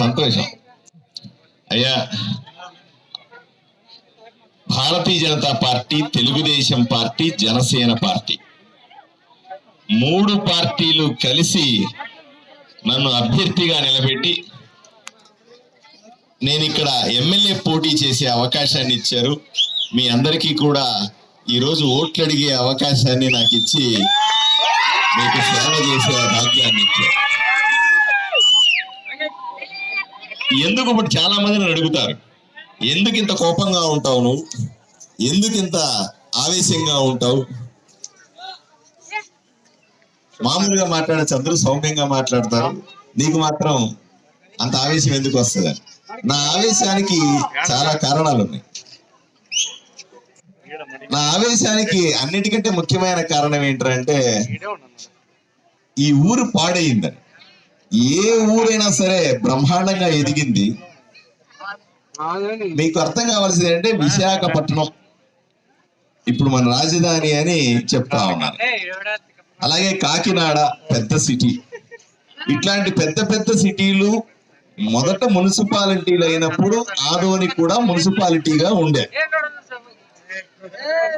సంతోషం. అయ్యా Bharatiya Janata party Telugudesam party Janasena party. మూడు పార్టీలు కలిసి నన్ను అభ్యర్థిగా నిలబెట్టి నేను ఇక్కడ ఎమ్మెల్యే పోటీ చేసే అవకాశాన్ని ఇచ్చారు. మీ అందరికీ కూడా ఈరోజు ఓట్లు అడిగే అవకాశాన్ని నాకు ఇచ్చి మీకు సేవ చేసే భాగ్యాన్ని ఇచ్చారు. ఎందుకు ఇప్పుడు చాలా మంది నన్ను అడుగుతారు? ఎందుకు ఇంత కోపంగా ఉంటావు నువ్వు? ఎందుకు ఇంత ఆవేశంగా ఉంటావు? మామూలుగా మాట్లాడే చంద్రు సౌమ్యంగా మాట్లాడతారు. నీకు మాత్రం అంత ఆవేశం ఎందుకు వస్తుంది నా ఆవేశానికి చాలా కారణాలు ఉన్నాయి. నా ఆవేశానికి అన్నిటికంటే ముఖ్యమైన కారణం ఏంటంటే ఈ ఊరు పాడైందని. ఏ ఊరైనా సరే బ్రహ్మాండంగా ఎదిగింది. మీకు అర్థం కావాల్సింది అంటే విశాఖపట్నం. ఇప్పుడు మన రాజధాని అని చెప్తా ఉన్నారు. అలాగే కాకినాడ పెద్ద సిటీ. ఇట్లాంటి పెద్ద పెద్ద సిటీలు మొదట మున్సిపాలిటీలు అయినప్పుడు ఆదోని కూడా మున్సిపాలిటీగా ఉండే.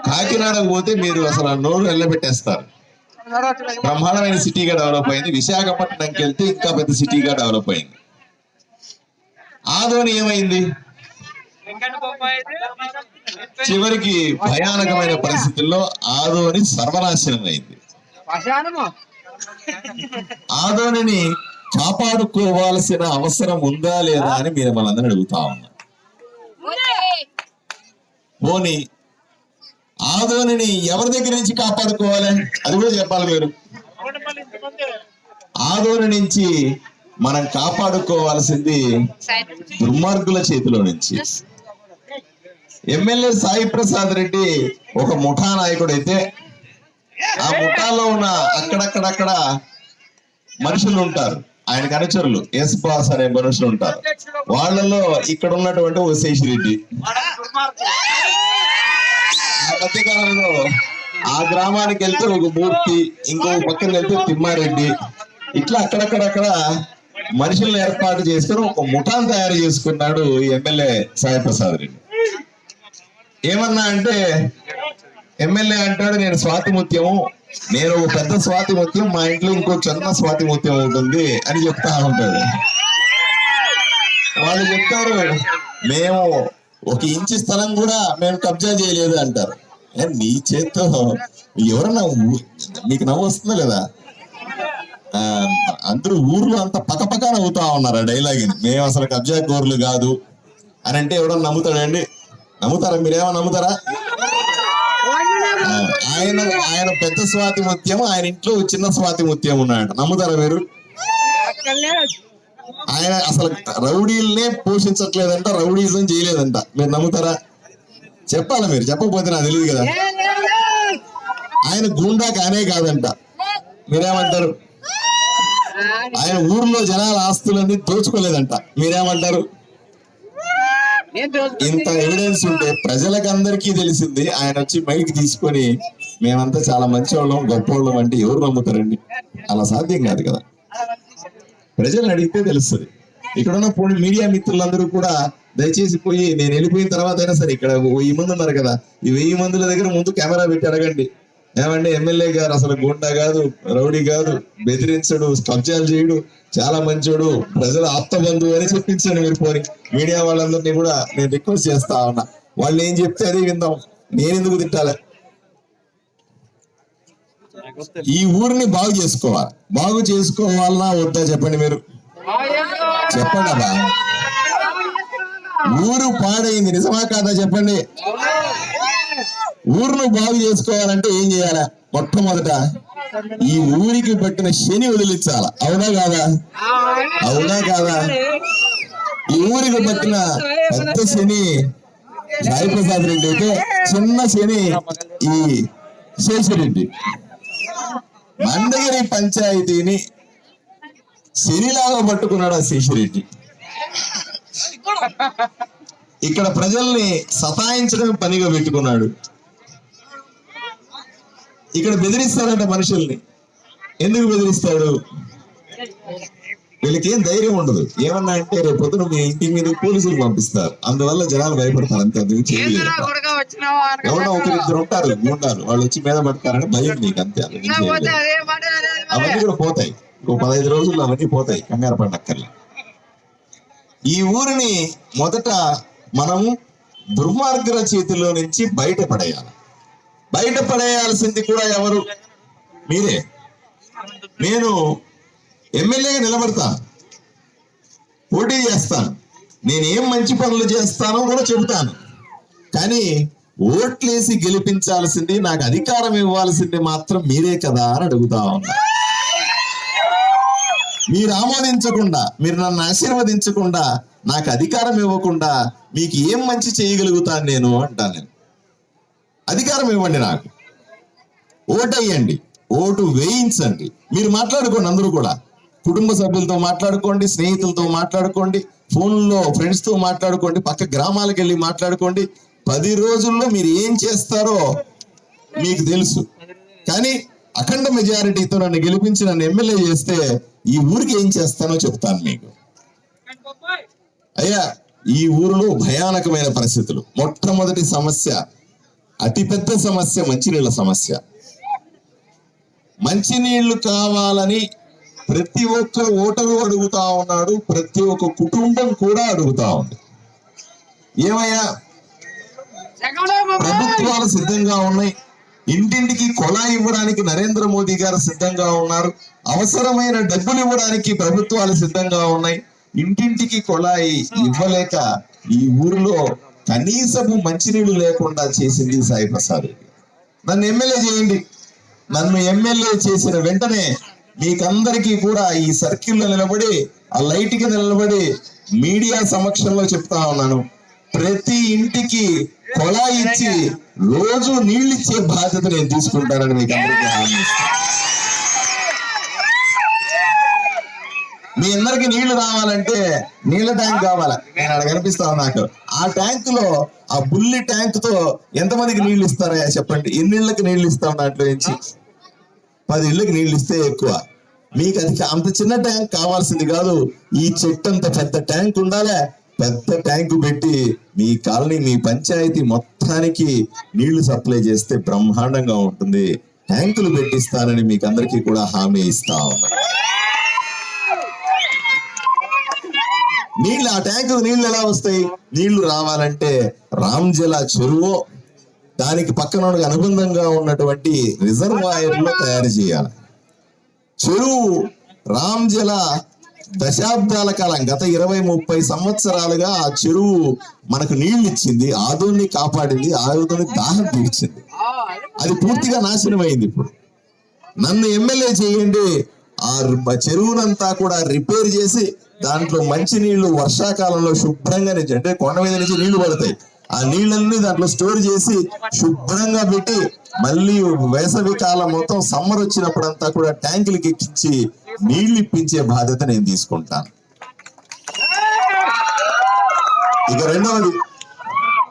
కాకినాడకు పోతే మీరు అసలు నోరు వెళ్ళబెట్టేస్తారు బ్రహ్మాండమైన సిటీగా డెవలప్ అయింది. విశాఖపట్నంకి వెళ్తే ఇంకా పెద్ద సిటీగా డెవలప్ అయింది. ఆదోని ఏమైంది? చివరికి భయానకమైన పరిస్థితుల్లో ఆదోని సర్వనాశనం అయింది. ఆదోనిని కాపాడుకోవాల్సిన అవసరం ఉందా లేదా అని మీరు మనందరినీ అడుగుతా ఉన్నా. పోనీ ఆదోనిని ఎవరి దగ్గర నుంచి కాపాడుకోవాలి? అది కూడా చెప్పాలి మీరు. ఆదోని నుంచి మనం కాపాడుకోవాల్సింది దుర్మార్గుల చేతిలో నుంచి. ఎమ్మెల్యే సాయి ప్రసాద్ రెడ్డి ఒక ముఠా నాయకుడు అయితే ఆ ముఠాలో ఉన్న అక్కడక్కడక్కడ మనుషులు ఉంటారు. ఆయనకు అనుచరులు ఎస్ బాస్ అనే మనుషులు ఉంటారు. వాళ్ళలో ఇక్కడ ఉన్నటువంటి ఓ శేషిరెడ్డి. మధ్యకాలంలో కాలంలో ఆ గ్రామానికి వెళ్తే ఒక మూర్తి ఇంకో పక్కన వెళ్తే తిమ్మారెడ్డి. ఇట్లా అక్కడక్కడక్కడ మనుషులను ఏర్పాటు చేసుకుని ఒక ముఠాను తయారు చేసుకున్నాడు ఈ ఎమ్మెల్యే సాయి ప్రసాద్ రెడ్డి. ఏమన్నా అంటే ఎమ్మెల్యే అంటాడు నేను స్వాతిముత్యము నేను ఒక పెద్ద స్వాతిముత్యం మా ఇంట్లో ఇంకో చిన్న స్వాతిముత్యం ఉంటుంది అని చెప్తా ఉంటాడు వాళ్ళు చెప్తారు మేము ఒక ఇంచు స్థలం కూడా మేము కబ్జా చేయలేదు అంటారు. నీ చేత్తో ఎవరన్నా నీకు మీకు నవ్వు వస్తుందా లేదా? ఆ, అందరూ ఊర్లో అంత పక్కపక్క నవ్వుతా ఉన్నారు ఆ డైలాగ్ మేము అసలు కబ్జా కోర్లు కాదు. అని అంటే ఎవడన్నా నమ్ముతాడండి నమ్ముతారా? మీరేమో నమ్ముతారా? ఆయన ఆయన పెద్ద స్వాతి ముత్యం ఆయన ఇంట్లో చిన్న స్వాతి ముత్యం ఉన్నాయంట నమ్ముతారా మీరు? ఆయన అసలు రౌడీలనే పోషించట్లేదంట రౌడీజం చేయలేదంట. మీరు నమ్ముతారా? చెప్పాలా మీరు చెప్పకపోతే నాకు తెలియదు కదా. ఆయన గుండా కానే కాదంట. మీరేమంటారు? ఆయన ఊర్లో జనాల ఆస్తులన్నీ దోచుకోలేదంట. మీరేమంటారు? ఇంత ఎవిడెన్స్ ఉంటే ప్రజలకు అందరికీ తెలిసింది ఆయన వచ్చి మైక్ తీసుకొని మేమంతా చాలా మంచివాళ్ళం గొప్పవాళ్ళం అంటే ఎవరు నమ్ముతారండి? అలా సాధ్యం కాదు కదా. ప్రజలను అడిగితే తెలుస్తుంది. ఇక్కడ ఉన్న మీడియా మిత్రులందరూ కూడా దయచేసి పోయి నేను వెళ్ళిపోయిన తర్వాత అయినా సరే ఇక్కడ వెయ్యి మంది ఉన్నారు కదా ఈ వెయ్యి మందుల దగ్గర ముందు కెమెరా పెట్టి అడగండి. ఏమండి ఎమ్మెల్యే గారు అసలు గుండా కాదు రౌడీ కాదు బెదిరించడు కబ్జాలు చేయడు చాలా మంచోడు ప్రజల ఆప్తబంధువు అని చెప్పించాను మీరు పోని. మీడియా వాళ్ళందరినీ కూడా నేను రిక్వెస్ట్ చేస్తా ఉన్నా. వాళ్ళు ఏం చెప్తే అదే విందాం. నేను ఎందుకు తిట్టాలి? ఈ ఊరిని బాగు చేసుకోవాలి. బాగు చేసుకోవాలన్నా వద్దా చెప్పండి మీరు? చెప్పండి అబ్బా. ఊరు పాడైంది. నిజమా కాదా చెప్పండి? ఊరును బాగు చేసుకోవాలంటే ఏం చేయాల? మొట్టమొదట ఈ ఊరికి పట్టిన శని వదిలించాల? అవునా కాదా? అవునా కాదా? ఈ ఊరికి పట్టిన పెద్ద శని సాయిప్రసాద్ రెడ్డి అయితే చిన్న శని ఈ శేషరెడ్డి. మందగిరి పంచాయతీని శనిలాగా పట్టుకున్నాడు ఆ శేషరెడ్డి. ఇక్కడ ప్రజల్ని సతాయించడం పనిగా పెట్టుకున్నాడు. ఇక్కడ బెదిరిస్తాడంట మనుషుల్ని. ఎందుకు బెదిరిస్తాడు? వీళ్ళకి ఏం ధైర్యం ఉండదు. ఏమన్నా అంటే రేపు పొద్దున మీ ఇంటి మీద పోలీసులు పంపిస్తారు. అందువల్ల జనాలు భయపడతారు. అంతే అందుకు ఎవరో ఒకరిద్దరు ఉంటారు. ఉంటారు వాళ్ళు వచ్చి మీద పడతారని భయం నీకు అంతే. అవన్నీ కూడా పోతాయి. ఇంకో పదహైదు రోజుల్లో అవన్నీ పోతాయి. కంగారు పడక్కర్లే. ఈ ఊరిని మొదట మనము దుర్మార్గుల చేతిలో నుంచి బయటపడేయాలి. బయటపడేయాల్సింది కూడా ఎవరు? మీరే. నేను ఎమ్మెల్యేగా నిలబడతాను. పోటీ చేస్తాను. నేను ఏం మంచి పనులు చేస్తానో కూడా చెబుతాను. కానీ ఓట్లేసి గెలిపించాల్సింది నాకు అధికారం ఇవ్వాల్సింది మాత్రం మీరే కదా అని అడుగుతా ఉన్నా. మీరు ఆమోదించకుండా మీరు నన్ను ఆశీర్వదించకుండా నాకు అధికారం ఇవ్వకుండా మీకు ఏం మంచి చేయగలుగుతాను నేను అంటాను నేను. అధికారం ఇవ్వండి నాకు. ఓటు వేయండి ఓటు వేయించండి. మీరు మాట్లాడుకోండి అందరూ కూడా. కుటుంబ సభ్యులతో మాట్లాడుకోండి స్నేహితులతో మాట్లాడుకోండి ఫోన్లో ఫ్రెండ్స్తో మాట్లాడుకోండి పక్క గ్రామాలకు వెళ్ళి మాట్లాడుకోండి. పది రోజుల్లో మీరు ఏం చేస్తారో మీకు తెలుసు. కానీ అఖండ మెజారిటీతో నన్ను గెలిపించి నన్ను ఎమ్మెల్యే చేస్తే ఈ ఊరికి ఏం చేస్తానో చెప్తాను మీకు. అయ్యా ఈ ఊరిలో భయానకమైన పరిస్థితులు. మొట్టమొదటి సమస్య అతిపెద్ద సమస్య మంచినీళ్ళ సమస్య. మంచినీళ్ళు కావాలని ప్రతి ఒక్క ఓటరు అడుగుతా ఉన్నాడు ప్రతి ఒక్క కుటుంబం కూడా అడుగుతా ఉంది. ఏమయ్యా. ప్రభుత్వాలు సిద్ధంగా ఉన్నాయి. ఇంటింటికి కొలా ఇవ్వడానికి నరేంద్ర మోదీ గారు సిద్ధంగా ఉన్నారు. అవసరమైన డబ్బులు ఇవ్వడానికి ప్రభుత్వాలు సిద్ధంగా ఉన్నాయి. ఇంటింటికి కొలాయి ఇవ్వలేక ఈ ఊరిలో కనీసము మంచినీళ్ళు లేకుండా చేసింది సాయి ప్రసాద్ నన్ను ఎమ్మెల్యే చేయండి. నన్ను ఎమ్మెల్యే చేసిన వెంటనే మీకందరికీ కూడా ఈ సర్కిల్లో నిలబడి ఆ లైట్కి నిలబడి మీడియా సమక్షంలో చెప్తా ఉన్నాను. ప్రతి ఇంటికి కొలా ఇచ్చి రోజు నీళ్ళు ఇచ్చే బాధ్యత నేను తీసుకుంటానని మీకు అందరికీ హామీ మీ అందరికి నీళ్ళు రావాలంటే నీళ్ళ ట్యాంక్ కావాలా? నేను అక్కడ కనిపిస్తాను నాకు ఆ ట్యాంక్లో ఆ బుల్లి ట్యాంక్తో ఎంతమందికి నీళ్ళు ఇస్తారా చెప్పండి? ఎన్ని ఇళ్ళకి నీళ్ళు ఇస్తాం దాంట్లో నుంచి? పది ఇళ్ళకి నీళ్ళు ఇస్తే ఎక్కువ. మీకు అది అంత చిన్న ట్యాంక్ కావాల్సింది కాదు. ఈ చెట్టు అంత పెద్ద ట్యాంక్ ఉండాలా. పెద్ద ట్యాంకు పెట్టి మీ కాలనీ మీ పంచాయతీ మొత్తానికి నీళ్ళు సప్లై చేస్తే బ్రహ్మాండంగా ఉంటుంది. ట్యాంకులు పెట్టిస్తానని మీకు అందరికీ కూడా హామీ ఇస్తా ఉన్నా. నీళ్ళు ఆ ట్యాంకు నీళ్ళు ఎలా వస్తాయి? నీళ్ళు రావాలంటే రామ్జల చెరువు దానికి పక్కన అనుబంధంగా ఉన్నటువంటి రిజర్వాయర్లో తయారు చేయాలి. చెరువు రామ్జల దశాబ్దాల కాలం గత ఇరవై ముప్పై సంవత్సరాలుగా ఆ చెరువు మనకు నీళ్ళు ఇచ్చింది ఆదోని కాపాడింది ఆదోని దాహం తీర్చింది. అది పూర్తిగా నాశనం అయింది ఇప్పుడు. నన్ను ఎమ్మెల్యే చేయండి ఆ చెరువునంతా కూడా రిపేర్ చేసి దాంట్లో మంచి నీళ్ళు వర్షాకాలంలో శుభ్రంగా నుంచి అంటే కొండ మీద నుంచి నీళ్ళు పడతాయి. ఆ నీళ్ళని దాంట్లో స్టోర్ చేసి శుభ్రంగా పెట్టి మళ్ళీ వేసవి కాలం మొత్తం సమ్మర్ వచ్చినప్పుడంతా కూడా ట్యాంకులకి ఎక్కించి నీళ్ళు ఇప్పించే బాధ్యత నేను తీసుకుంటాను. ఇక రెండవది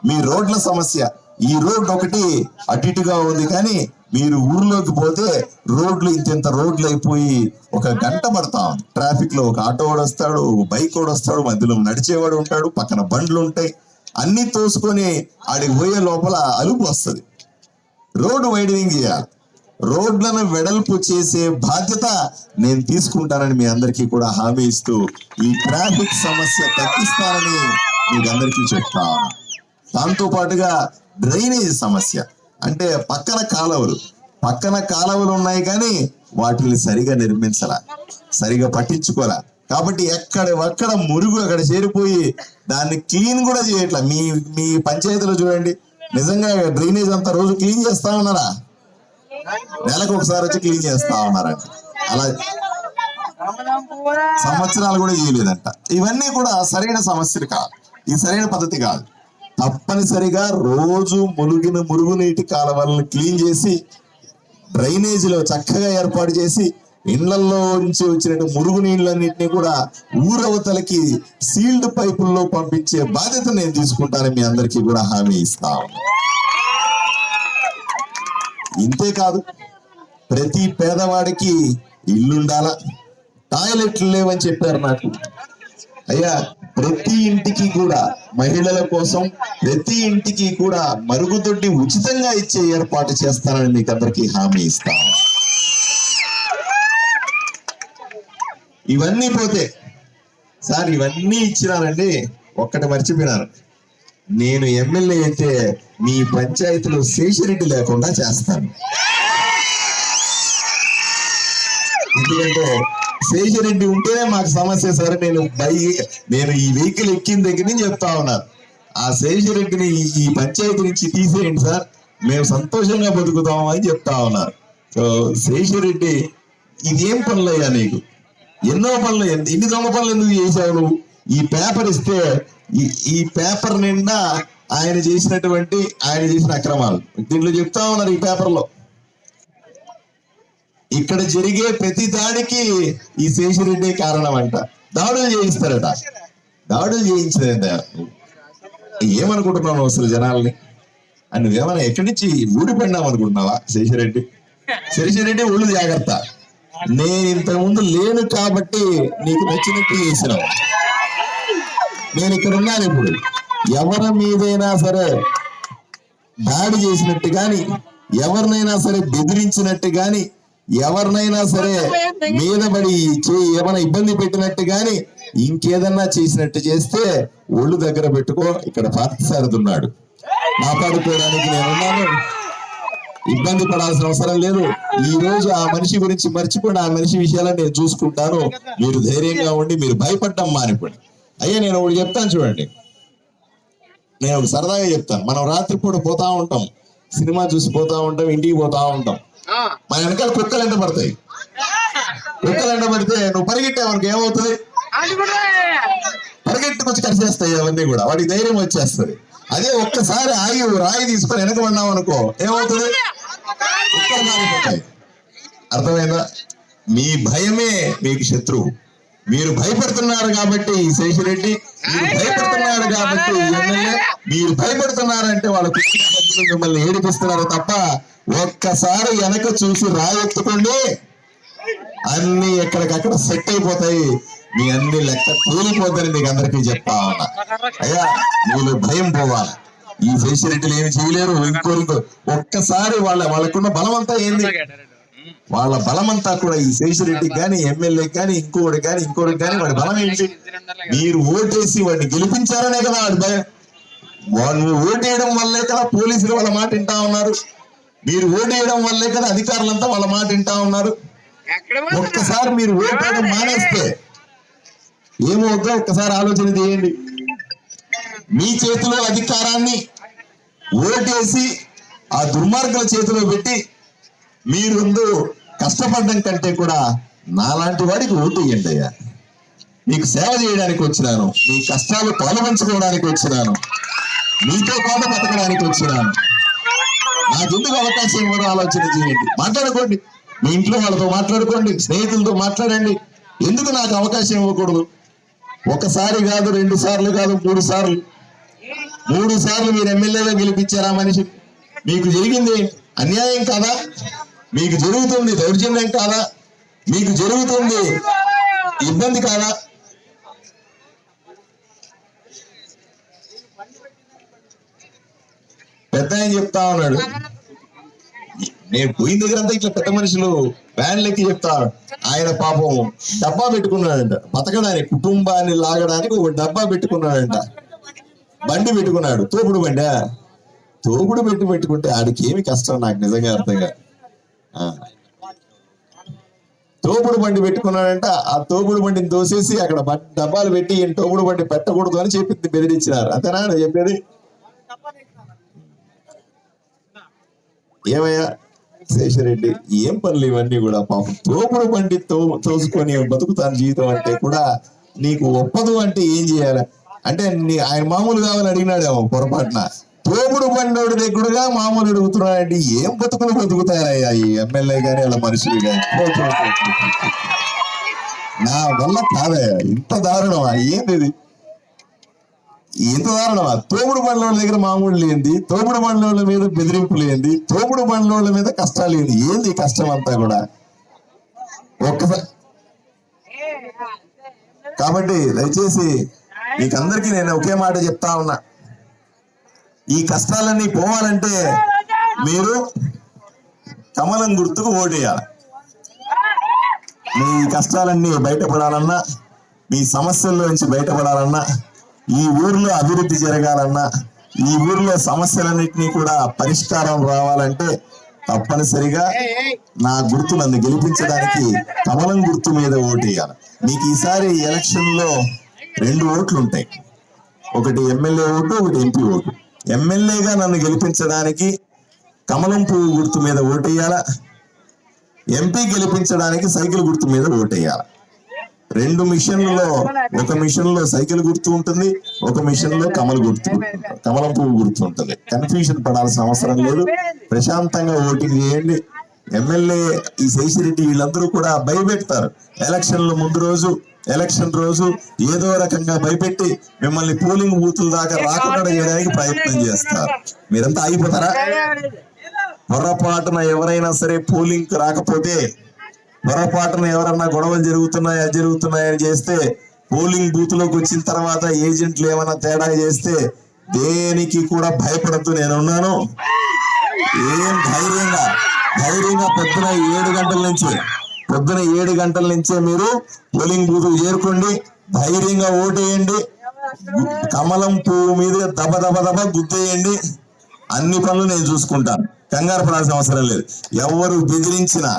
మీ రోడ్ల సమస్య. ఈ రోడ్ ఒకటి అటు ఇటుగా ఉంది కానీ మీరు ఊర్లోకి పోతే రోడ్లు ఇంత రోడ్లు అయిపోయి ఒక గంట పడతా ఉంది. ట్రాఫిక్లో ఒక ఆటో వాడు వస్తాడు ఒక బైక్ వాడు వస్తాడు మధ్యలో నడిచేవాడు ఉంటాడు పక్కన బండ్లు ఉంటాయి అన్ని తోసుకొని ఆడికి పోయే లోపల అలుపు వస్తుంది. రోడ్డు వైడనింగ్ చేయాలి. రోడ్లను వెడల్పు చేసే బాధ్యత నేను తీసుకుంటానని మీ అందరికీ కూడా హామీ ఇస్తూ ఈ ట్రాఫిక్ సమస్య తగ్గిస్తానని మీకు అందరికీ చెప్తా దాంతో పాటుగా డ్రైనేజ్ సమస్య. అంటే పక్కన కాలువలు. పక్కన కాలువలు ఉన్నాయి కానీ వాటిని సరిగా నిర్మించాల. సరిగా పట్టించుకోలే. కాబట్టి ఎక్కడ ఎక్కడ మురుగు అక్కడ చేరిపోయి దాన్ని క్లీన్ కూడా చేయట్లా. మీ మీ పంచాయతీలో చూడండి. నిజంగా డ్రైనేజ్ అంతా రోజు క్లీన్ చేస్తా ఉన్నారా? నెలకు ఒకసారి వచ్చి క్లీన్ చేస్తా ఉన్నారంట. అలా సంవత్సరాలు కూడా చేయలేదంట. ఇవన్నీ కూడా సరైన సమస్యలు కాదు. ఇది సరైన పద్ధతి కాదు. తప్పనిసరిగా రోజు ములుగిన మురుగునీటి కాలువలను క్లీన్ చేసి డ్రైనేజీలో చక్కగా ఏర్పాటు చేసి ఇళ్ళలో నుంచి వచ్చినట్టు మురుగు నీళ్ళన్నింటినీ కూడా ఊరవతలకి సీల్డ్ పైపుల్లో పంపించే బాధ్యత నేను తీసుకుంటానని మీ అందరికీ కూడా హామీ ఇస్తా ఇంతే కాదు ప్రతి పేదవాడికి ఇల్లుండాలా? టాయిలెట్లు లేవని చెప్పారు నాకు. అయ్యా ప్రతి ఇంటికి కూడా మహిళల కోసం ప్రతి ఇంటికి కూడా మరుగుదొడ్డి ఉచితంగా ఇచ్చే ఏర్పాటు చేస్తానని మీకు అందరికీ హామీ ఇస్తాను ఇవన్నీ పోతే. సార్ ఇవన్నీ ఇచ్చినారండి. ఒక్కటి మర్చిపోయినారు. నేను ఎమ్మెల్యే అయితే మీ పంచాయతీలో శేషిరెడ్డి లేకుండా చేస్తాను. ఎందుకంటే శేషిరెడ్డి ఉంటేనే మాకు సమస్య సరే నేను బై నేను ఈ వెహికల్ ఎక్కిన దగ్గర నుంచి చెప్తా ఉన్నాను ఆ శేషిరెడ్డిని ఈ- పంచాయతీ నుంచి తీసేయండి సార్. మేము సంతోషంగా బతుకుతాము అని చెప్తా ఉన్నారు. సో శేషిరెడ్డి ఇదేం పనులయ్యా నీకు? ఎన్నో పనులు ఎన్ని ఇన్ని దొంగ పనులు ఎందుకు చేశావు నువ్వు? ఈ పేపర్ ఇస్తే ఈ పేపర్ నిండా ఆయన చేసినటువంటి ఆయన చేసిన అక్రమాలు. దీంట్లో చెప్తా ఉన్నారు ఈ పేపర్లో. ఇక్కడ జరిగే ప్రతి దాడికి ఈ శేషిరెడ్డి కారణం అంట దాడులు చేయిస్తారట. దాడులు చేయించలేదా ఏమనుకుంటున్నావు అసలు జనాల్ని? అని నువ్వేమైనా ఎక్కడి నుంచి ఊడిపడినావు అనుకుంటున్నావా శేషిరెడ్డి? శేషిరెడ్డి ఒళ్ళు జాగ్రత్త. నేను ఇంతకుముందు లేను కాబట్టి నీకు నచ్చినట్టు చేసినావు. నేను ఇక్కడ ఉన్నాను ఇప్పుడు. ఎవరి మీదైనా సరే దాడి చేసినట్టు కానీ ఎవరినైనా సరే బెదిరించినట్టు కాని ఎవరినైనా సరే మీద పడి ఏమైనా ఇబ్బంది పెట్టినట్టు గాని ఇంకేదన్నా చేసినట్టు చేస్తే ఒళ్ళు దగ్గర పెట్టుకో. ఇక్కడ పార్థసారథి ఉన్నాడు. కాపాడుకోవడానికి నేనున్నాను. ఇబ్బంది పడాల్సిన అవసరం లేదు. ఈ రోజు ఆ మనిషి గురించి మర్చిపోయి ఆ మనిషి విషయాలను నేను చూసుకుంటాను. మీరు ధైర్యంగా ఉండి మీరు భయపడ్డం మానిపోండి. అయ్యా నేను ఒకటి చెప్తాను చూడండి. నేను ఒక సరదాగా చెప్తాను. మనం రాత్రిపూట పోతా ఉంటాం. సినిమా చూసి పోతా ఉంటాం ఇంటికి పోతా ఉంటాం. మన వెనకాల కుక్కలు ఎంట పడతాయి? కుక్కలు ఎంట పడితే నువ్వు పరిగెట్టావనుకో ఏమవుతుంది? అనుకుంటే పరిగెట్టుకొచ్చి కరిచేస్తాయి అవన్నీ కూడా. వాడికి ధైర్యం వచ్చేస్తుంది. అదే ఒక్కసారి ఆగి రాయి తీసుకొని వెనక పడినావు అనుకో ఏమవుతుంది? కుక్కలు అర్థమైందా? మీ భయమే మీకు శత్రువు. మీరు భయపడుతున్నారు కాబట్టి శేషిరెడ్డి మీరు భయపడుతున్నారు కాబట్టి ఎమ్మెల్యే మీరు భయపడుతున్నారంటే వాళ్ళ కుటుంబ సభ్యులు మిమ్మల్ని ఏడిపిస్తున్నారు తప్ప ఒక్కసారి వెనక చూసి రాయెత్తుకోండి. అన్ని ఎక్కడికక్కడ సెట్ అయిపోతాయి. మీ అన్ని లెక్క కూలిపోద్దని మీకు అందరికీ చెప్తా ఉన్నా. అయ్యా మీరు భయం పోవాలి. ఈ శేషిరెడ్డిలు ఏమి చేయలేరు. ఇంకో ఇంకో ఒక్కసారి వాళ్ళ వాళ్ళకున్న బలం అంతా ఏంది వాళ్ళ బలం అంతా కూడా ఈ శేషిరెడ్డికి కానీ ఎమ్మెల్యే కానీ ఇంకోటి కానీ ఇంకోటి కానీ వాడి బలం ఏంటి? మీరు ఓటేసి వాడిని గెలిపించారనే కదా వాడి భయం. వాళ్ళు ఓటేయడం వల్లే కదా పోలీసులు వాళ్ళ మాట వింటా ఉన్నారు. మీరు ఓటేయడం వల్లే కదా అధికారులంతా వాళ్ళ మాట వింటా ఉన్నారు? ఒక్కసారి మీరు ఓటేయడం మానేస్తే ఏమవుతుందో ఒక్కసారి ఆలోచన చేయండి. మీ చేతిలో అధికారాన్ని ఓటేసి ఆ దుర్మార్గుల చేతిలో పెట్టి మీరు ముందు కష్టపడడం కంటే కూడా నాలాంటి వాడికి ఓటు ఇయ్యండి అయ్యా. మీకు సేవ చేయడానికి వచ్చినాను. మీ కష్టాలు పాలుపంచుకోవడానికి వచ్చినాను. మీతో పాటు బతకడానికి వచ్చినాను. నాకెందుకు అవకాశం ఇవ్వడం? ఆలోచన చేయండి. మాట్లాడుకోండి. మీ ఇంట్లో వాళ్ళతో మాట్లాడుకోండి. స్నేహితులతో మాట్లాడండి. ఎందుకు నాకు అవకాశం ఇవ్వకూడదు? ఒకసారి కాదు రెండు సార్లు కాదు మూడు సార్లు. మూడు సార్లు మీరు ఎమ్మెల్యేగా గెలిపించారా మనిషి? మీకు జరిగింది అన్యాయం కాదా? మీకు జరుగుతుంది దౌర్జన్యం కాదా? మీకు జరుగుతుంది ఇబ్బంది కాదా? పెద్ద ఆయన చెప్తా ఉన్నాడు. నేను పోయిన దగ్గర అంతా ఇట్లా పెద్ద మనుషులు వ్యాన్లెక్కి చెప్తారు ఆయన పాపం డబ్బా పెట్టుకున్నాడంట. బతకడానికి కుటుంబాన్ని లాగడానికి ఒక డబ్బా పెట్టుకున్నాడంట. బండి పెట్టుకున్నాడు. తోపుడు బండి? తోపుడు పెట్టి పెట్టుకుంటే ఆడికి ఏమి కష్టం నాకు నిజంగా అర్థంగా ఆ. తోపుడు బండి పెట్టుకున్నాడంట. ఆ తోపుడు బండిని తోసేసి అక్కడ డబ్బాలు పెట్టి ఈయన తోపుడు బండి పెట్టకూడదు అని చెప్పింది బెదిరించినారు. అంతేనా నేను చెప్పేది? ఏమయ్యా? శేషరెడ్డి ఏం పనులు ఇవన్నీ కూడా పాపం. తోపుడు బండి తో తోసుకొని బతుకుతాను జీవితం అంటే కూడా నీకు ఒప్పదు అంటే ఏం చేయాలి? అంటే ఆయన మామూలు కావాలని అడిగినాడేమో పొరపాటున తోపుడు బండోడి దగ్గరగా మామూలు అడుగుతున్నాడంటే ఏం బతుకులు బతుకుతారయ్యా ఈ ఎమ్మెల్యే గాని అలా మనుషులు పో. నా వల్ల కాదయ్యా ఇంత దారుణమా ఏంది ఇది ఇంత దారుణమా తోపుడు బండ్లోళ్ళ దగ్గర మామూలు లేనిది తోపుడు బండ్లోళ్ళ మీద బెదిరింపు లేనిది తోపుడు బండ్లోళ్ళ మీద కష్టాలు ఏంది ఏంది కష్టం అంతా కూడా ఒక్కసారి కాబట్టి దయచేసి మీకందరికీ నేను ఒకే మాట చెప్తా ఉన్నా. ఈ కష్టాలన్నీ పోవాలంటే మీరు కమలం గుర్తుకు ఓటేయాలి. మీ కష్టాలన్నీ బయటపడాలన్నా మీ సమస్యల్లో నుంచి బయటపడాలన్నా ఈ ఊర్లో అభివృద్ధి జరగాలన్నా ఈ ఊర్లో సమస్యలన్నింటినీ కూడా పరిష్కారం రావాలంటే తప్పనిసరిగా నా గుర్తు నన్ను గెలిపించడానికి కమలం గుర్తు మీద ఓటేయాలి. మీకు ఈసారి ఎలక్షన్లో రెండు ఓట్లు ఉంటాయి. ఒకటి ఎమ్మెల్యే ఓటు ఒకటి ఎంపీ ఓటు. ఎమ్మెల్యేగా నన్ను గెలిపించడానికి కమలం పువ్వు గుర్తు మీద ఓటేయాలా? ఎంపీ గెలిపించడానికి సైకిల్ గుర్తు మీద ఓటేయాల? రెండు మిషన్లలో ఒక మిషన్లో సైకిల్ గుర్తు ఉంటుంది ఒక మిషన్లో కమల గుర్తు కమలం పువ్వు గుర్తు ఉంటుంది. కన్ఫ్యూజన్ పడాల్సిన అవసరం లేదు. ప్రశాంతంగా ఓటింగ్ చేయండి. ఎమ్మెల్యే ఈ శేషిరెడ్డి వీళ్ళందరూ కూడా భయపెడతారు. ఎలక్షన్ల ముందు రోజు ఎలక్షన్ రోజు ఏదో రకంగా భయపెట్టి మిమ్మల్ని పోలింగ్ బూతుల దాకా రాకుండా చేయడానికి ప్రయత్నం చేస్తారు. మీరంతా ఆగిపోతారా? పొరపాటున ఎవరైనా సరే పోలింగ్ రాకపోతే పొరపాటున ఎవరన్నా గొడవలు జరుగుతున్నాయా జరుగుతున్నాయని చేస్తే పోలింగ్ బూత్లోకి వచ్చిన తర్వాత ఏజెంట్లు ఏమైనా తేడా చేస్తే దేనికి కూడా భయపడద్దు. నేను ఉన్నాను ఏం ధైర్యంగా ధైర్యంగా పొద్దున ఏడు గంటల నుంచి పొద్దున ఏడు గంటల నుంచే మీరు పోలింగ్ బూత్ చేరుకోండి. ధైర్యంగా ఓటేయండి. కమలం పువ్వు మీద దబ దబ దబ గుద్దేయండి. అన్ని పనులు నేను చూసుకుంటాను. కంగారు పడాల్సిన అవసరం లేదు. ఎవరు బెదిరించినా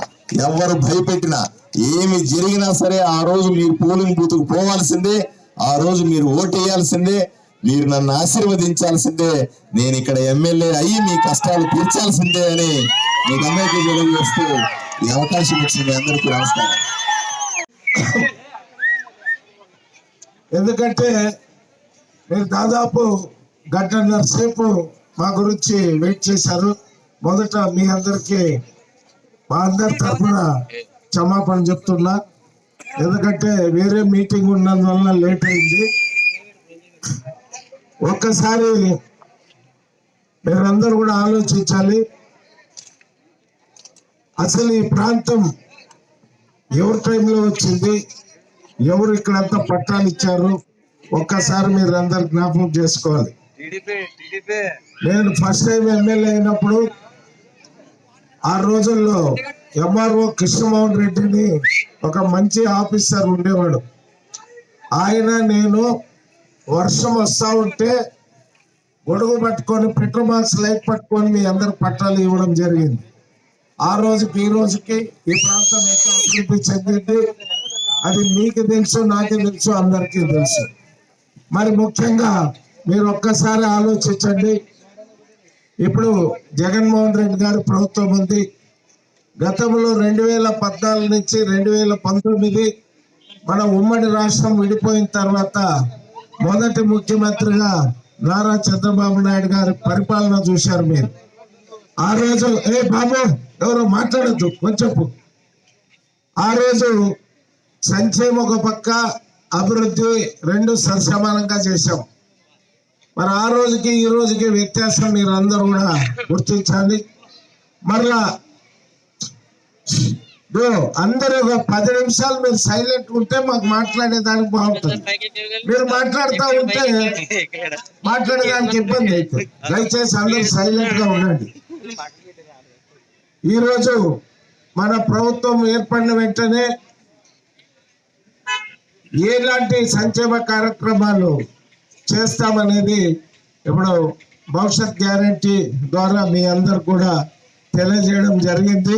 ఎవరు భయపెట్టినా ఏమి జరిగినా సరే ఆ రోజు మీరు పోలింగ్ బూత్కు పోవాల్సిందే. ఆ రోజు మీరు ఓటేయాల్సిందే. మీరు నన్ను ఆశీర్వదించాల్సిందే. నేను ఇక్కడ ఎమ్మెల్యే అయ్యి మీ కష్టాలు తీర్చాల్సిందే అని మీకు అందరికీ తెలియజేస్తూ ఈ అవకాశం ఇచ్చింది అందరికీ నమస్కారం. ఎందుకంటే మీరు దాదాపు గంటన్నర సేపు మా గురించి వెయిట్ చేశారు. మొదట మీ అందరికి మా అందరి తరఫున క్షమాపణ చెప్తున్నా. ఎందుకంటే వేరే మీటింగ్ ఉన్నందువల్ల లేట్ అయింది. ఒక్కసారి మీరందరూ కూడా ఆలోచించాలి. అసలు ఈ ప్రాంతం ఎవరి టైంలో వచ్చింది? ఎవరు ఇక్కడంతా పట్టాలు ఇచ్చారు? ఒక్కసారి మీరు అందరు జ్ఞాపకం చేసుకోవాలి. నేను ఫస్ట్ టైం ఎమ్మెల్యే అయినప్పుడు ఆ రోజుల్లో ఎంఆర్ఓ కృష్ణమోహన్ రెడ్డిని ఒక మంచి ఆఫీసర్ ఉండేవాడు. ఆయన నేను వర్షం వస్తా ఉంటే గొడుగు పట్టుకొని పెట్రోల్ బాక్స్ లైట్ పట్టుకొని మీ అందరు పట్టాలు ఇవ్వడం జరిగింది. ఆ రోజుకి ఈ రోజుకి ఈ ప్రాంతం ఎంతో అభివృద్ధి చెందింది? అది మీకు తెలుసు నాకే తెలుసు అందరికీ తెలుసు. మరి ముఖ్యంగా మీరు ఒక్కసారి ఆలోచించండి. ఇప్పుడు జగన్మోహన్ రెడ్డి గారి ప్రభుత్వం ఉంది. గతంలో రెండు వేల పద్నాలుగు నుంచి రెండు వేల పంతొమ్మిది మన ఉమ్మడి రాష్ట్రం విడిపోయిన తర్వాత మొదటి ముఖ్యమంత్రిగా నారా చంద్రబాబు నాయుడు గారి పరిపాలన చూశారు మీరు. ఆ రోజు ఏ బాబు ఎవరో మాట్లాడద్దు. కొంచెం ఆ రోజు సంక్షేమం ఒక పక్క అభివృద్ధి రెండు సమానంగా చేశాం. మరి ఆ రోజుకి ఈ రోజుకి వ్యత్యాసం మీరు అందరూ కూడా గుర్తించాలి మరలా అందరూ ఒక పది నిమిషాలు మీరు సైలెంట్ ఉంటే మాకు మాట్లాడేదానికి బాగుంటుంది. మీరు మాట్లాడుతూ ఉంటే మాట్లాడేదానికి ఇబ్బంది అవుతుంది దయచేసి అందరూ సైలెంట్గా ఉండండి. ఈరోజు మన ప్రభుత్వం ఏర్పడిన వెంటనే ఎలాంటి సంక్షేమ కార్యక్రమాలు చేస్తామనేది ఇప్పుడు భవిష్యత్ గ్యారంటీ ద్వారా మీ అందరు కూడా తెలియజేయడం జరిగింది.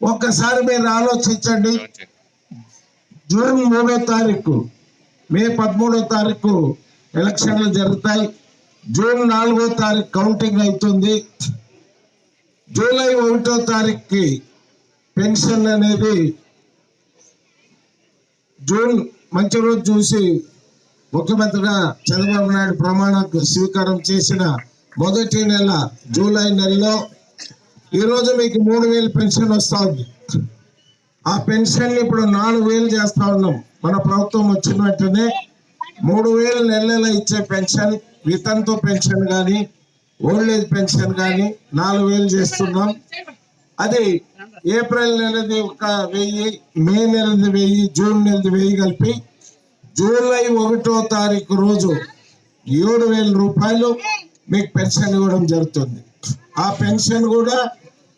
ఒక్కసారి మీరు ఆలోచించండి. జూన్ మూడో తారీఖు మే పదమూడో తారీఖు ఎలక్షన్లు జరుగుతాయి. జూన్ నాలుగో తారీఖు కౌంటింగ్ అవుతుంది. జూలై ఒకటో తారీఖుకి పెన్షన్ అనేది జూన్ మంచి రోజు చూసి ముఖ్యమంత్రిగా చంద్రబాబు నాయుడు ప్రమాణ స్వీకారం చేసిన మొదటి నెల జూలై నెలలో ఈరోజు మీకు మూడు వేలు పెన్షన్ వస్తూ ఉంది. ఆ పెన్షన్ ఇప్పుడు నాలుగు వేలు చేస్తా ఉన్నాం. మన ప్రభుత్వం వచ్చిన వెంటనే మూడు వేలు నెల ఇచ్చే పెన్షన్ వితంతు పెన్షన్ కానీ ఓల్డ్ ఏజ్ పెన్షన్ కానీ నాలుగు వేలు చేస్తున్నాం. అది ఏప్రిల్ నెలది ఒక వెయ్యి మే నెలది వెయ్యి జూన్ నెలది వెయ్యి కలిపి జూలై ఒకటో తారీఖు రోజు ఏడు వేల రూపాయలు మీకు పెన్షన్ ఇవ్వడం జరుగుతుంది. ఆ పెన్షన్ కూడా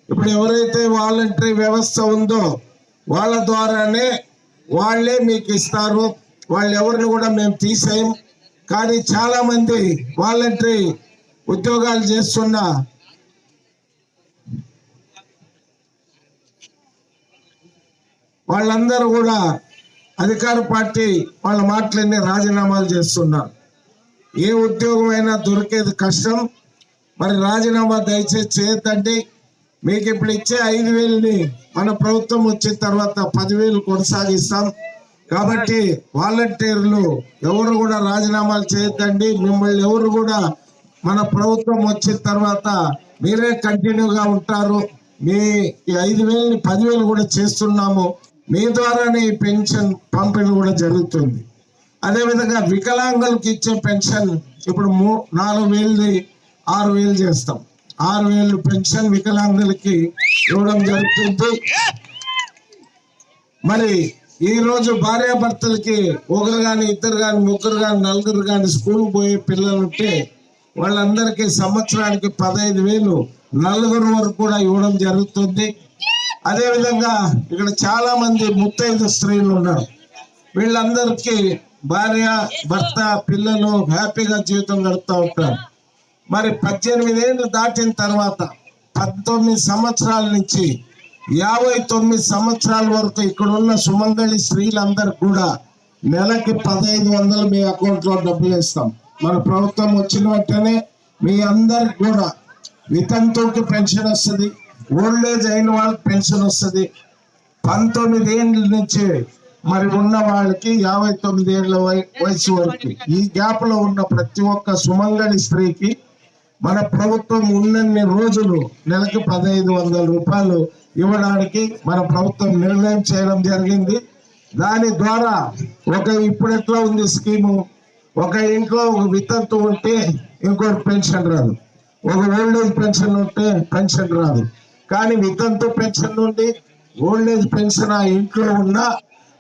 ఇప్పుడు ఎవరైతే వాలంటరీ వ్యవస్థ ఉందో వాళ్ళ ద్వారానే వాళ్ళే మీకు ఇస్తారు. వాళ్ళు ఎవరిని కూడా మేము తీసేయం. కానీ చాలా మంది వాలంటరీ ఉద్యోగాలు చేస్తున్న వాళ్ళందరూ కూడా అధికార పార్టీ వాళ్ళ మాటలన్నీ రాజీనామాలు చేస్తున్నారు. ఏ ఉద్యోగమైనా దొరికేది కష్టం. మరి రాజీనామా దయచేసి చేయొద్దండి. మీకు ఇప్పుడు ఇచ్చే ఐదు వేలని మన ప్రభుత్వం వచ్చిన తర్వాత పదివేలు కొనసాగిస్తాం. కాబట్టి వాలంటీర్లు ఎవరు కూడా రాజీనామాలు చేయొద్దండి. మిమ్మల్ని ఎవరు కూడా మన ప్రభుత్వం వచ్చిన తర్వాత మీరే కంటిన్యూగా ఉంటారు. మీ ఈ ఐదు వేలని పదివేలు కూడా చేస్తున్నాము. మీ ద్వారానే ఈ పెన్షన్ పంపిణీ కూడా జరుగుతుంది. అదేవిధంగా వికలాంగులకు ఇచ్చే పెన్షన్ ఇప్పుడు మూ నాలుగు వేలది ఆరు వేలు చేస్తాం. ఆరు వేలు పెన్షన్ వికలాంగులకి ఇవ్వడం జరుగుతుంది. మరి ఈ రోజు భార్యాభర్తలకి ఒకరు కానీ ఇద్దరు కానీ ముగ్గురు కానీ నలుగురు కానీ స్కూల్ పోయే పిల్లలు ఉంటే వాళ్ళందరికీ సంవత్సరానికి పదహైదు వేలు నలుగురు వరకు కూడా ఇవ్వడం జరుగుతుంది. అదేవిధంగా ఇక్కడ చాలా మంది ముత్తైదు స్త్రీలు ఉన్నారు. వీళ్ళందరికీ భార్య భర్త పిల్లలు హ్యాపీగా జీవితం గడుపుతూ ఉంటారు. మరి పద్దెనిమిది ఏళ్ళు దాటిన తర్వాత పంతొమ్మిది సంవత్సరాల నుంచి యాభై తొమ్మిది సంవత్సరాల వరకు ఇక్కడ ఉన్న సుమంగళి స్త్రీలందరూ కూడా నెలకి పదహైదు వందలు మీ అకౌంట్లో డబ్బులు వేస్తాం. మన ప్రభుత్వం వచ్చిన వెంటనే మీ అందరికి కూడా వితంతువుకి పెన్షన్ వస్తుంది ఓల్డ్ ఏజ్ అయిన వాళ్ళకి పెన్షన్ వస్తుంది. పంతొమ్మిది ఏళ్ళ నుంచి మరి ఉన్న వాళ్ళకి యాభై తొమ్మిది ఏళ్ళ వయసు వరకు. ఈ గ్యాప్లో ఉన్న ప్రతి ఒక్క సుమంగళి స్త్రీకి మన ప్రభుత్వం ఉన్నన్ని రోజులు నెలకు పదహైదు వందల రూపాయలు ఇవ్వడానికి మన ప్రభుత్వం నిర్ణయం చేయడం జరిగింది. దాని ద్వారా ఒక ఇప్పుడు ఎట్లా ఉంది స్కీము? ఒక ఇంట్లో ఒక వితంతు ఉంటే ఇంకోటి పెన్షన్ రాదు. ఒక ఓల్డ్ ఏజ్ పెన్షన్ ఉంటే పెన్షన్ రాదు. కానీ వితంతు పెన్షన్ నుండి ఓల్డ్ ఏజ్ పెన్షన్ ఆ ఇంట్లో ఉన్నా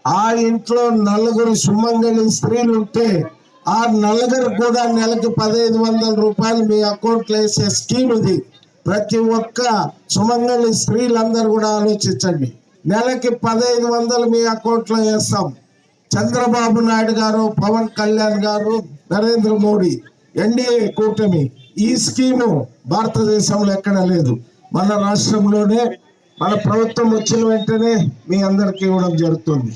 ఆ ఇంట్లో నలుగురు సుమంగళి స్త్రీలు ఉంటే ఆ నలుగురు కూడా నెలకి పదహైదు వందల రూపాయలు మీ అకౌంట్లో వేసే స్కీమ్ ఇది. ప్రతి ఒక్క సుమంగళి స్త్రీలందరూ కూడా ఆలోచించండి. నెలకి పదహైదు వందలు మీ అకౌంట్లో వేస్తాం. చంద్రబాబు నాయుడు గారు పవన్ కళ్యాణ్ గారు నరేంద్ర మోడీ ఎన్డీఏ కూటమి ఈ స్కీము భారతదేశంలో ఎక్కడ లేదు. మన రాష్ట్రంలోనే మన ప్రభుత్వం వచ్చిన వెంటనే మీ అందరికి ఇవ్వడం జరుగుతుంది.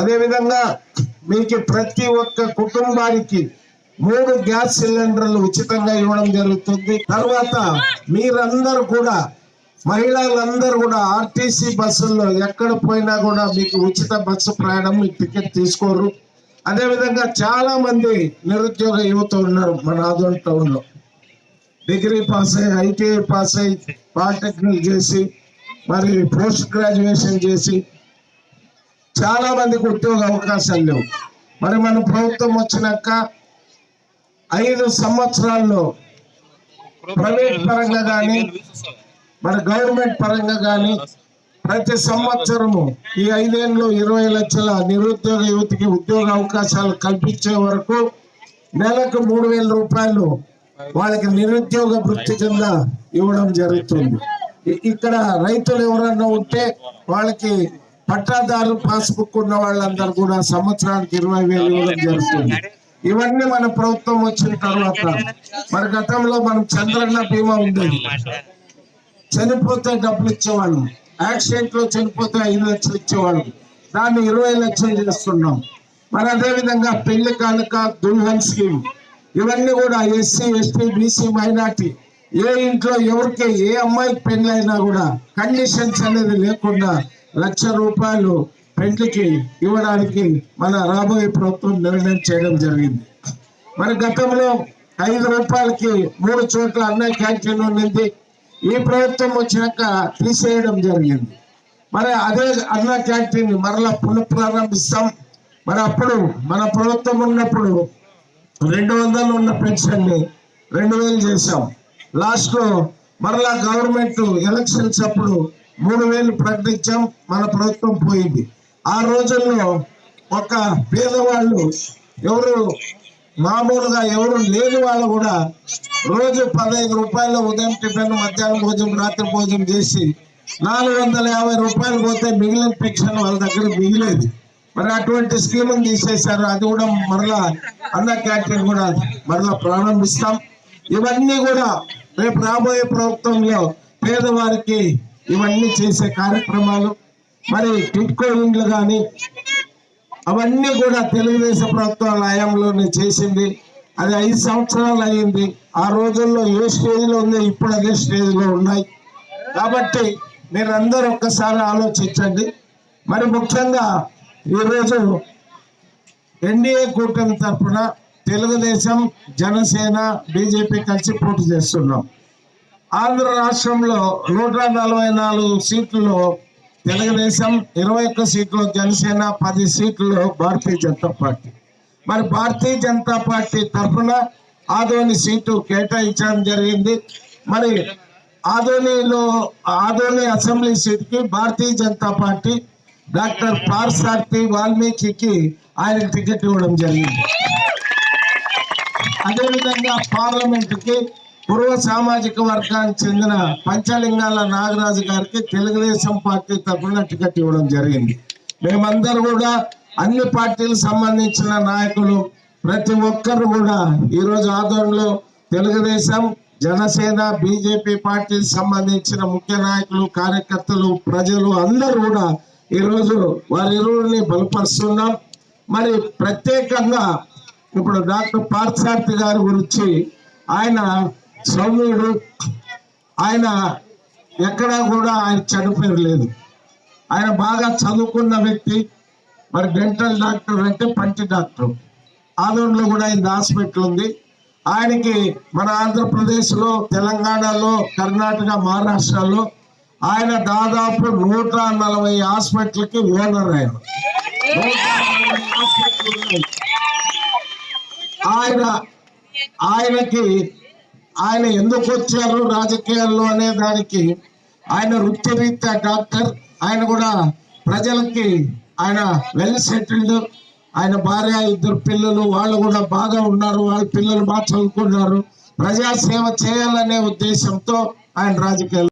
అదేవిధంగా మీకు ప్రతి ఒక్క కుటుంబానికి మూడు గ్యాస్ సిలిండర్లు ఉచితంగా ఇవ్వడం జరుగుతుంది. తర్వాత మీరందరూ కూడా మహిళలందరూ కూడా ఆర్టీసీ బస్సుల్లో ఎక్కడ పోయినా కూడా మీకు ఉచిత బస్సు ప్రయాణం మీకు టికెట్ తీసుకోరు. అదేవిధంగా చాలా మంది నిరుద్యోగ యువత ఉన్నారు మన ఆదోన్ టౌన్లో డిగ్రీ పాస్ అయ్యి ఐటీఐ పాస్ అయ్యి పాలిటెక్నిక్ చేసి మరి పోస్ట్ గ్రాడ్యుయేషన్ చేసి చాలా మందికి ఉద్యోగ అవకాశాలు లేవు. మరి మన ప్రభుత్వం వచ్చినాక ఐదు సంవత్సరాల్లో ప్రైవేట్ పరంగా కానీ మరి గవర్నమెంట్ పరంగా కానీ ప్రతి సంవత్సరము ఈ ఐదేళ్ళు ఇరవై లక్షల నిరుద్యోగ యువతికి ఉద్యోగ అవకాశాలు కల్పించే వరకు నెలకు మూడు వేల రూపాయలు వాళ్ళకి నిరుద్యోగ వృత్తి కింద ఇవ్వడం జరుగుతుంది. ఇక్కడ రైతులు ఎవరన్నా ఉంటే వాళ్ళకి పట్టాదారు పాస్బుక్ ఉన్న వాళ్ళందరూ కూడా సంవత్సరానికి ఇరవై వేలు ఇవ్వడం జరుగుతుంది. ఇవన్నీ మన ప్రభుత్వం వచ్చిన తర్వాత మరి గతంలో మనం చంద్రన్న బీమా ఉండేది. చనిపోతే డబ్బులు ఇచ్చేవాళ్ళం. యాక్సిడెంట్లో చనిపోతే ఐదు లక్షలు ఇచ్చేవాళ్ళం. దాన్ని ఇరవై లక్షలు చేస్తున్నాం. మరి అదేవిధంగా పెళ్ళి కానుక దుల్హన్ స్కీమ్. ఇవన్నీ కూడా ఎస్సీ ఎస్టీ బీసీ మైనార్టీ. ఏ ఇంట్లో ఎవరికి ఏ అమ్మాయికి పెళ్ళి అయినా కూడా కండిషన్స్ అనేది లేకుండా లక్ష రూపాయలు పెళ్ళికి ఇవ్వడానికి మన రాబోయే ప్రభుత్వం నిర్ణయం చేయడం జరిగింది. మరి గతంలో ఐదు రూపాయలకి మూడు చోట్ల అన్న క్యాంటీన్ ఉండింది. ఈ ప్రభుత్వం వచ్చినాక తీసేయడం జరిగింది. మరి అదే అన్న క్యాంటీన్ మరలా పునఃప్రారంభిస్తాం. మరి అప్పుడు మన ప్రభుత్వం ఉన్నప్పుడు రెండు వందలు ఉన్న పెన్షన్ని రెండు వేలు చేశాం. లాస్ట్లో మరలా గవర్నమెంట్ ఎలక్షన్స్ అప్పుడు మూడు వేలు ప్రకటించాం మన ప్రభుత్వం పోయింది. ఆ రోజుల్లో ఒక పేదవాళ్ళు ఎవరు మామూలుగా ఎవరు లేని వాళ్ళు కూడా రోజు పదహైదు రూపాయలు ఉదయం టిఫిన్ మధ్యాహ్నం భోజనం రాత్రి భోజనం చేసి నాలుగు వందల యాభై రూపాయలు పోతే మిగిలిన పెన్షన్ వాళ్ళ దగ్గర మిగిలేదు. మరి అటువంటి స్కీమ్ తీసేశారు. అది కూడా మరలా అన్న క్యాంటీన్ కూడా మరలా ప్రారంభిస్తాం. ఇవన్నీ కూడా రేపు రాబోయే ప్రభుత్వంలో పేదవారికి ఇవన్నీ చేసే కార్యక్రమాలు. మరి టిట్కో ఇండ్లు కానీ అవన్నీ కూడా తెలుగుదేశం ప్రభుత్వాల హయాంలోనే చేసింది. అది ఐదు సంవత్సరాలు అయింది ఆ రోజుల్లో ఏ స్టేజ్లో ఉందో ఇప్పుడు అదే స్టేజ్లో ఉన్నాయి. కాబట్టి మీరందరూ ఒక్కసారి ఆలోచించండి. మరి ముఖ్యంగా ఈరోజు ఎన్డీఏ కూటమి తరఫున తెలుగుదేశం జనసేన బీజేపీ కలిసి పోటీ చేస్తున్నాం. ఆంధ్ర రాష్ట్రంలో నూట నలభై నాలుగు సీట్లలో తెలుగుదేశం ఇరవై ఒక్క సీట్లు జనసేన పది సీట్లు భారతీయ జనతా పార్టీ. మరి భారతీయ జనతా పార్టీ తరఫున ఆదోని సీటు కేటాయించడం జరిగింది. మరి ఆదోనిలో ఆదోని అసెంబ్లీ సీట్కి భారతీయ జనతా పార్టీ డాక్టర్ పార్సార్థి వాల్మీకి ఆయన టికెట్ ఇవ్వడం జరిగింది. అదేవిధంగా పార్లమెంట్కి పూర్వ సామాజిక వర్గానికి చెందిన పంచలింగాల నాగరాజు గారికి తెలుగుదేశం పార్టీ తరఫున టికెట్ ఇవ్వడం జరిగింది. మేమందరూ కూడా అన్ని పార్టీలకు సంబంధించిన నాయకులు ప్రతి ఒక్కరు కూడా ఈరోజు ఆధ్వర్యంలో తెలుగుదేశం జనసేన బీజేపీ పార్టీకి సంబంధించిన ముఖ్య నాయకులు కార్యకర్తలు ప్రజలు అందరూ కూడా ఈరోజు వారి ఇరువురిని బలపరుస్తున్నాం. మరి ప్రత్యేకంగా ఇప్పుడు డాక్టర్ పార్థసారథి గారి గురించి ఆయన సౌమ్యుడు ఆయన ఎక్కడా కూడా ఆయన చెడు లేదు. ఆయన బాగా చదువుకున్న వ్యక్తి మరి డెంటల్ డాక్టర్ అంటే పంటి డాక్టర్ ఆదరణలో కూడా ఆయన హాస్పిటల్ ఉంది. ఆయనకి మన ఆంధ్రప్రదేశ్లో తెలంగాణలో కర్ణాటక మహారాష్ట్రలో ఆయన దాదాపు నూట నలభై హాస్పిటల్కి ఓనర్ ఆయన. ఆయన ఆయనకి ఆయన ఎందుకు వచ్చారు రాజకీయాల్లో అనే దానికి ఆయన వృత్తిరీత్యా డాక్టర్. ఆయన కూడా ప్రజలకి ఆయన వెల్ సెటిల్డ్ ఆయన భార్య ఇద్దరు పిల్లలు వాళ్ళు కూడా బాగా ఉన్నారు. వాళ్ళ పిల్లలు బాగా చదువుకున్నారు ప్రజాసేవ చేయాలనే ఉద్దేశంతో ఆయన రాజకీయాలు